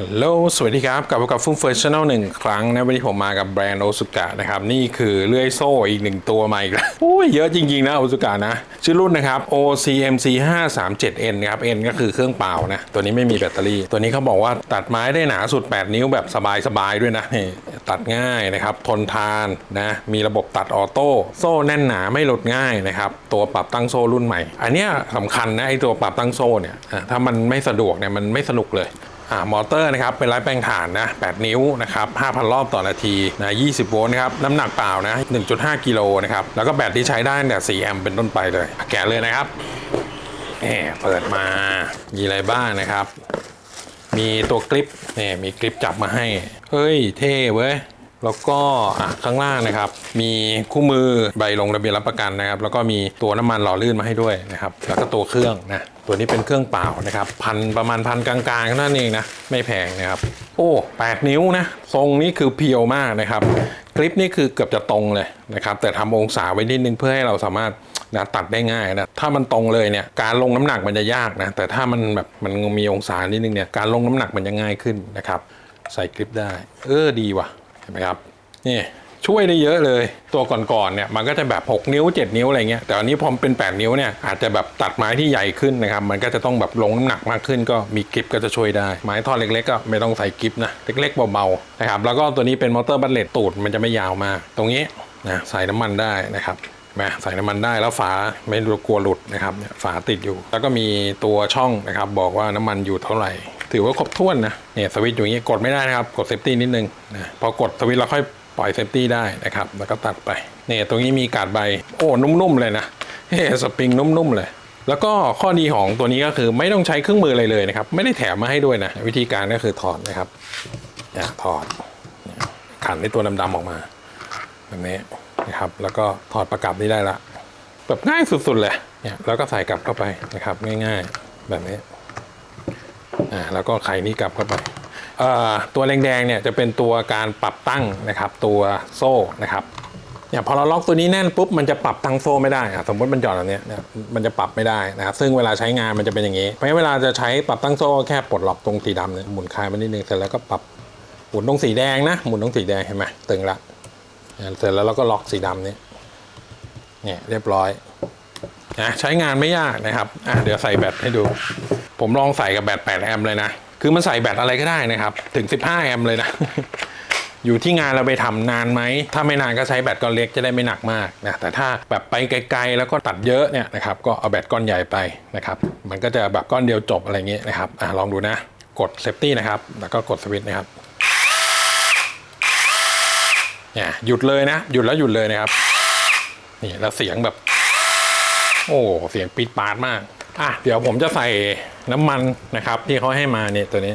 ฮัลโหล สวัสดีครับ กลับมากับฟุ้งเฟิร์ชแนลหนึ่งครั้งนะวันนี้ผมมากับแบรนด์โอซุกะนะครับ นี่คือเลื่อยโซ่อีกหนึ่งตัวมาอีกแล้วโอ้ยเยอะจริง ๆ นะโอซุกะนะ ชื่อรุ่นนะครับ OCMC 537N นะครับ N ก็คือเครื่องเปล่านะ ตัวนี้ไม่มีแบตเตอรี่ ตัวนี้เขาบอกว่าตัดไม้ได้หนาสุด 8 นิ้วแบบสบาย ๆ ด้วยนะนี่ตัดง่ายนะครับ ทนทานนะ มีระบบตัดออโต้ โซ่แน่นหนาไม่หลุดง่ายนะครับ ตัวปรับตั้งโซ่รุ่นใหม่ อันเนี้ยสำคัญนะไอตัวปรับตั้งโซ่เนี่ย ถ้ามันไม่สะดวกเนี่ยมันไม่สนุกเลย อ่ามอเตอร์นะครับเป็นไร้แปลงฐานนะ 8 นิ้วนะครับ 5,000 รอบต่อนาทีนะ 20 โวลต์นะครับ น้ำหนักเปล่านะ 1.5 กิโลนะครับ แล้วก็แบตที่ใช้ได้เนี่ย 4 แอมป์เป็นต้นไปเลย แกะเลยนะครับแหมเปิดมา มีอะไรบ้างนะครับ มีตัวคลิปเนี่ยมีคลิปจับมาให้ เฮ้ย เท่เว้ย แล้วก็ข้างล่างนะครับ มีคู่มือใบลงทะเบียนรับประกันนะครับ แล้วก็มีตัวน้ำมันหล่อลื่นมาให้ด้วยนะครับ แล้วก็ตัวเครื่องนะตัวนี้เป็นเครื่องเปล่านะครับพันประมาณพันกลางๆเท่านั้นเองนะไม่แพงนะครับ โอ้ 8 นิ้วนะทรงนี้คือเพียวมากนะครับคลิปนี่คือเกือบจะตรงเลยนะครับ แต่ทำองศาไว้นิดนึงเพื่อให้เราสามารถนะตัดได้ง่ายนะถ้ามันตรงเลยเนี่ยการลงน้ำหนักมันจะยากนะแต่ถ้ามันแบบมันมีองศานิดนึงเนี่ยการลงน้ำหนักมันจะง่ายขึ้นนะครับ ใส่คลิปได้ เออดีว่ะ ห็นไหมครับนี่ช่วยได้เยอะเลย ตัวก่อนๆเนี่ยมันก็จะแบบ 6 นิ้ว 7 นิ้วอะไรเงี้ยแต่อันนี้พอมเป็น 8 นิ้วเนี่ยอาจจะแบบตัดไม้ที่ใหญ่ขึ้นนะครับ มันก็จะต้องแบบลงน้ำหนักมากขึ้น ก็มีกริปก็จะช่วยได้ ไม้ท่อนเล็กๆก็ไม่ต้องใส่กริปนะเล็กๆเบาๆนะครับแล้วก็ตัวนี้เป็นมอเตอร์บัตเลตตูดมันจะไม่ยาวมาก ตรงนี้นะใส่น้ำมันได้นะครับมาใส่น้ำมันได้แล้วฝาไม่กลัวหลุดนะครับฝาติดอยู่ แล้วก็มีตัวช่องนะครับบอกว่าน้ำมันอยู่เท่าไหร่ ถือว่าครบถ้วนนะเนี่ยสวิตช์อย่างนี้กดไม่ได้นะครับ กดเซฟตี้นิดนึงนะพอกดสวิตช์เราค่อยปล่อยเซฟตี้ได้นะครับ แล้วก็ตัดไปเนี่ยตรงนี้มีกาดใบ โอ้นุ่มๆเลยนะเฮ้สปริงนุ่มๆเลย แล้วก็ข้อดีของตัวนี้ก็คือไม่ต้องใช้เครื่องมืออะไรเลยนะครับ ไม่ได้แถมมาให้ด้วยนะ วิธีการก็คือถอดนะครับเนี่ยถอดขันในตัวดำๆออกมาแบบนี้นะครับ แล้วก็ถอดประกับนี้ได้ละแบบง่ายสุดๆเลยเนี่ยแล้วก็ใส่กลับเข้าไปนะครับ ง่ายๆ แบบนี้ อ่าแล้วก็ไขนี้กลับเข้าไปตัวแดงๆเนี่ยจะเป็นตัวการปรับตั้งนะครับตัวโซ่นะครับเนี่ยพอเราล็อกตัวนี้แน่นปุ๊บมันจะปรับตั้งโซ่ไม่ได้สมมติมันหย่อนแบบนี้เนี่ยมันจะปรับไม่ได้นะครับซึ่งเวลาใช้งานมันจะเป็นอย่างนี้ เพราะฉะนั้นเวลาจะใช้ปรับตั้งโซ่แค่ปลดล็อกตรงสีดำเนี่ยหมุนคลายมันนิดนึงเสร็จแล้วก็ปรับหมุนตรงสีแดงนะหมุนตรงสีแดงเห็นไหมตึงละเสร็จแล้วเราก็ล็อกสีดำนี้เนี่ยเรียบร้อยนะใช้งานไม่ยากนะครับอะเดี๋ยวใส่แบตให้ดู ผมลองใส่กับแบต 8 แอมป์เลยนะ คือมันใส่แบตอะไรก็ได้นะครับ ถึง 15 แอมป์เลยนะ อยู่ที่งานเราไปทำนานไหม ถ้าไม่นานก็ใช้แบตก้อนเล็กจะได้ไม่หนักมากนะ แต่ถ้าแบบไปไกลๆแล้วก็ตัดเยอะเนี่ยนะครับ ก็เอาแบตก้อนใหญ่ไปนะครับ มันก็จะแบบก้อนเดียวจบอะไรเงี้ยนะครับอะลองดูนะ กดเซฟตี้นะครับ แล้วก็กดสวิตช์นะครับเนี่ยหยุดเลยนะ หยุดแล้วหยุดเลยนะครับ นี่แล้วเสียงแบบ โอ้ เสียงปีดปาดมาก อะเดี๋ยวผมจะใส่น้ำมันนะครับ ที่เขาให้มาเนี่ยตัวนี้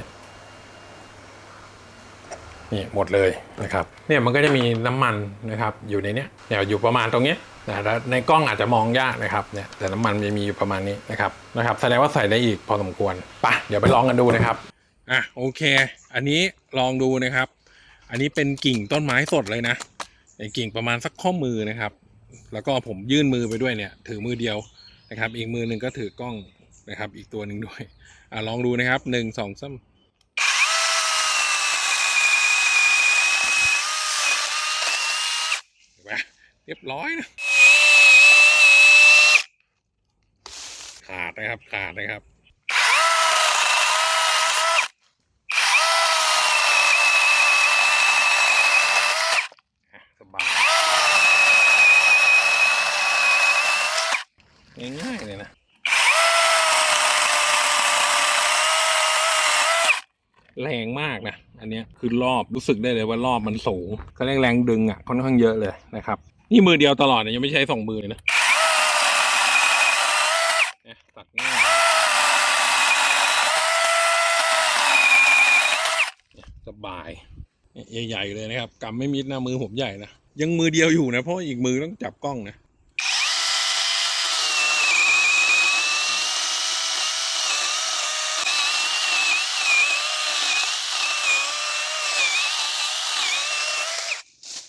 นี่หมดเลยนะครับ เนี่ยมันก็จะมีน้ำมันนะครับ อยู่ในเนี้ยเนี่ยอยู่ประมาณตรงเนี้ยนะแล้วในกล้องอาจจะมองยากนะครับเนี่ยแต่น้ำมันมันมีอยู่ประมาณนี้นะครับนะครับแสดงว่าใส่ได้อีกพอสมควรปะเดี๋ยวไปลองกันดูนะครับอะโอเค อันนี้ลองดูนะครับ อันนี้เป็นกิ่งต้นไม้สดเลยนะเป็นกิ่งประมาณสักข้อมือนะครับ แล้วก็ผมยื่นมือไปด้วยเนี่ย ถือมือเดียว นะครับ อีกมือหนึ่งก็ถือกล้องนะครับ อีกตัวหนึ่งด้วยอะลองดูนะครับหนึ่งสองสามเห็นไหมเรียบร้อยนะขาดนะครับขาดนะครับ อะสบาย ง่ายๆเลยนะแรงมากนะ อันนี้คือรอบรู้สึกได้เลยว่ารอบมันสูงเขาเรียกแรงดึงอะค่อนข้างเยอะเลยนะครับ นี่มือเดียวตลอดนะยังไม่ใช้สองมือเลยนะเนี่ยตัดง่ายสบาย ใหญ่ๆเลยนะครับกำไม่มิดนะมือผมใหญ่นะ ยังมือเดียวอยู่นะ เพราะอีกมือต้องจับกล้องนะ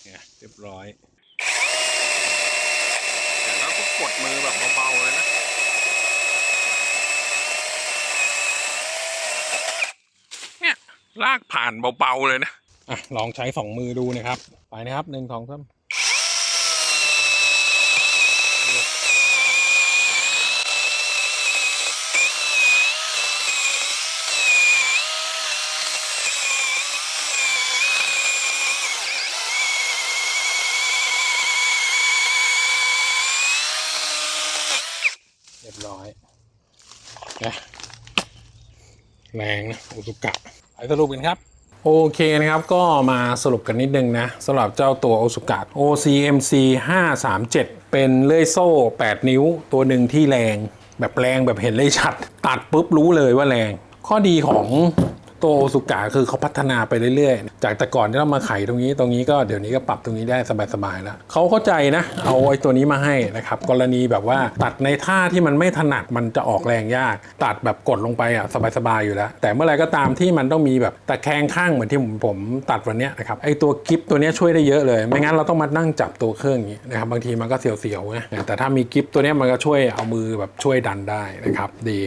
เนี่ยเรียบร้อย แต่แล้วก็กดมือแบบเบาๆเลยนะเนี่ยลากผ่านเบาๆเลยนะอะลองใช้สองมือดูนะครับ ไปนะครับหนึ่งสองสามเรียบร้อย นะแรงนะอุซุกะไปสรุปกันครับ โอเคนะครับก็มาสรุปกันนิดนึงนะสำหรับเจ้าตัวโอซุกะ OCMC 537 เป็นเลื่อยโซ่ 8 นิ้ว ตัวหนึ่งที่แรง แบบแรงแบบเห็นเลยชัด ตัดปุ๊บรู้เลยว่าแรง ข้อดีของ ตัวโอซุกะคือเขาพัฒนาไปเรื่อยๆ จากแต่ก่อนที่เรามาไขตรงนี้ตรงนี้ก็เดี๋ยวนี้ก็ปรับตรงนี้ได้สบายๆแล้วเขาเข้าใจนะ เอาไอ้ตัวนี้มาให้นะครับ กรณีแบบว่าตัดในท่าที่มันไม่ถนัดมันจะออกแรงยาก ตัดแบบกดลงไปอะสบายๆอยู่แล้ว แต่เมื่อไรก็ตามที่มันต้องมีแบบตะแคงข้างเหมือนที่ผมผมตัดวันนี้นะครับไอ้ตัวกิฟตัวนี้ช่วยได้เยอะเลย ไม่งั้นเราต้องมานั่งจับตัวเครื่องอย่างนี้นะครับบางทีมันก็เสียวๆนะแต่ถ้ามีกิฟตัวนี้มันก็ช่วยเอามือแบบช่วยดันได้นะครับดี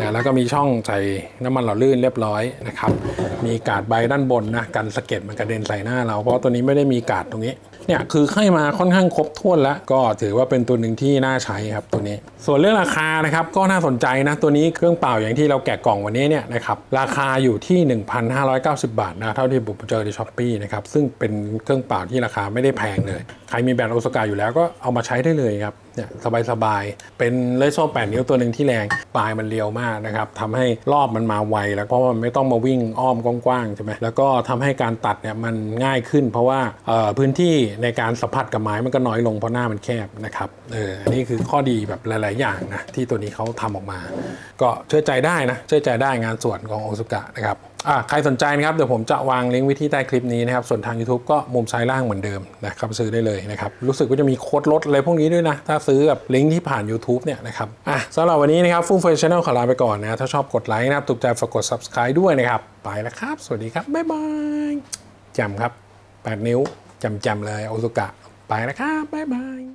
นะแล้วก็มีช่องใส่น้ำมันหล่อลื่นเรียบร้อยนะครับ มีกาดใบด้านบนนะกันสะเก็ดมันกระเด็นใส่หน้าเรา เพราะตัวนี้ไม่ได้มีกาดตรงนี้เนี่ยคือให้มาค่อนข้างครบถ้วนแล้ว ก็ถือว่าเป็นตัวหนึ่งที่น่าใช้ครับตัวนี้ ส่วนเรื่องราคานะครับก็น่าสนใจนะตัวนี้เครื่องเป่าอย่างที่เราแกะกล่องวันนี้เนี่ยนะครับราคาอยู่ที่ 1,590 บาทนะเท่าที่ผมเจอในช้อปปีนะครับซึ่งเป็นเครื่องเป่าที่ราคาไม่ได้แพงเลย ใครมีแบรนด์โอซากาอยู่แล้วก็เอามาใช้ได้เลยครับเนี่ยสบายๆ เป็นเลโซ่8นิ้วตัวหนึ่งที่แรง ปลายมันเรียวมากนะครับทำให้รอบมันมาไวแล้วเพราะว่ามันไม่ต้องมาวิ่งอ้อมกว้างๆใช่ไหมแล้วก็ทำให้การตัดเนี่ยมันง่ายขึ้น เพราะว่าพื้นที่ในการสัมผัสกับไม้มันก็น้อยลงเพราะหน้ามันแคบนะครับเอออันนี้คือข้อดีแบบหลาย ๆ อย่างนะที่ตัวนี้เขาทำออกมา ก็เชื่อใจได้นะเชื่อใจได้งานส่วนของโอซุกะนะครับ อะใครสนใจนะครับเดี๋ยวผมจะวางลิงก์ไวิธีใต้คลิปนี้นะครับส่วนทาง YouTube ก็มุมซ้ายล่างเหมือนเดิมนะครับซื้อได้เลยนะครับรู้สึกว่าจะมีโค้ดลดอะไรพวกนี้ด้วยนะ ถ้าซื้อกับลิงก์ที่ผ่าน YouTube เนี่ยนะครับอะสำหรับวันนี้นะครับฟูเฟอร์ช n นลขอลาไปก่อนนะถ้าชอบกดไลค์นะครับถูกใจฝากกด subscribe ด้วยนะครับไปแล้วครับ สวัสดีครับบ๊ายบายจำครับ 8 นิ้วจำๆเลยโอซุกะไปแล้วครับบ๊ายบาย